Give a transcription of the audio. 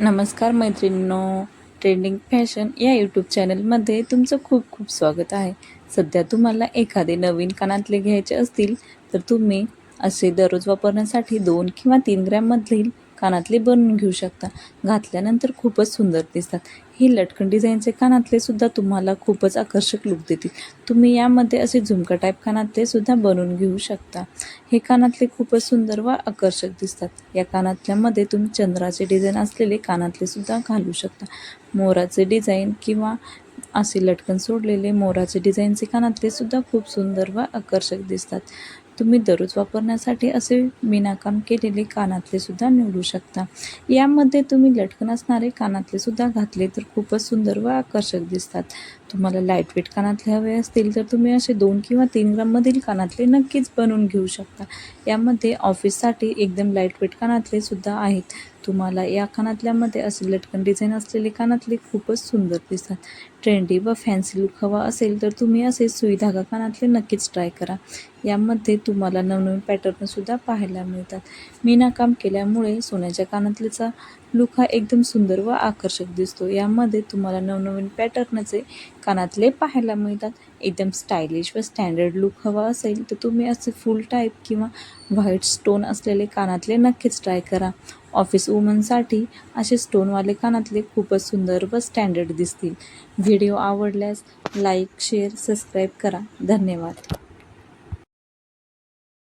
नमस्कार मैत्रिणींनो trending fashion या यूट्यूब चॅनलमध्ये तुमचं खूप खूप स्वागत आहे. सध्या तुम्हाला एखादे नवीन कानातले घ्यायचे असतील तर तुम्ही असे दररोज वापरण्यासाठी दोन किंवा तीन ग्रॅममधील कानातले बनवून घेऊ शकता. घातल्यानंतर खूपच सुंदर दिसतात. ही लटकन डिझाईनचे कानातले सुद्धा तुम्हाला खूपच आकर्षक लुक देतील. तुम्ही यामध्ये असे झुमका टाईप कानातले सुद्धा बनवून घेऊ शकता. हे कानातले खूपच सुंदर व आकर्षक दिसतात. या कानातल्यामध्ये तुम्ही चंद्राचे डिझाईन असलेले कानातले सुद्धा घालू शकता. मोराचे डिझाईन किंवा असे लटकन सोडलेले मोराचे डिझाईनचे कानातले सुद्धा खूप सुंदर व आकर्षक दिसतात. तुम्ही दररोज वापरण्यासाठी असे विनाकाम केलेले कानातले सुद्धा निवडू शकता. यामध्ये तुम्ही लटकन असणारे कानातले सुद्धा घातले तर खूपच सुंदर व आकर्षक दिसतात. तुम्हाला लाईटवेट कानातले हवे असतील तर तुम्ही असे दोन किंवा तीन ग्राममधील कानातले नक्कीच बनवून घेऊ शकता. यामध्ये ऑफिससाठी एकदम लाईटवेट कानातले सुद्धा आहेत. तुम्हाला या कानातल्यामध्ये असे लटकन डिझाईन असलेले कानातले खूपच सुंदर दिसतात. ट्रेंडी व फॅन्सी लुक हवा असेल तर तुम्ही असे सुई धागा कानातले नक्कीच ट्राय करा. यामध्ये तुम्हाला नवनवीन पॅटर्नसुद्धा पाहायला मिळतात. मीनाकाम केल्यामुळे सोन्याच्या कानातलेचा लुक हा एकदम सुंदर व आकर्षक दिसतो. यामध्ये तुम्हाला नवनवीन पॅटर्नचे कानातले पाहायला मिळतात. एकदम स्टायलिश व स्टँडर्ड लुक हवा असेल तर तुम्ही असे फुल टाईप किंवा व्हाईट स्टोन असलेले कानातले नक्कीच ट्राय करा. ऑफिस वुमनसाठी असे स्टोनवाले कानातले खूपच सुंदर व स्टँडर्ड दिसतील. व्हिडिओ आवडल्यास लाईक शेअर सबस्क्राईब करा. धन्यवाद.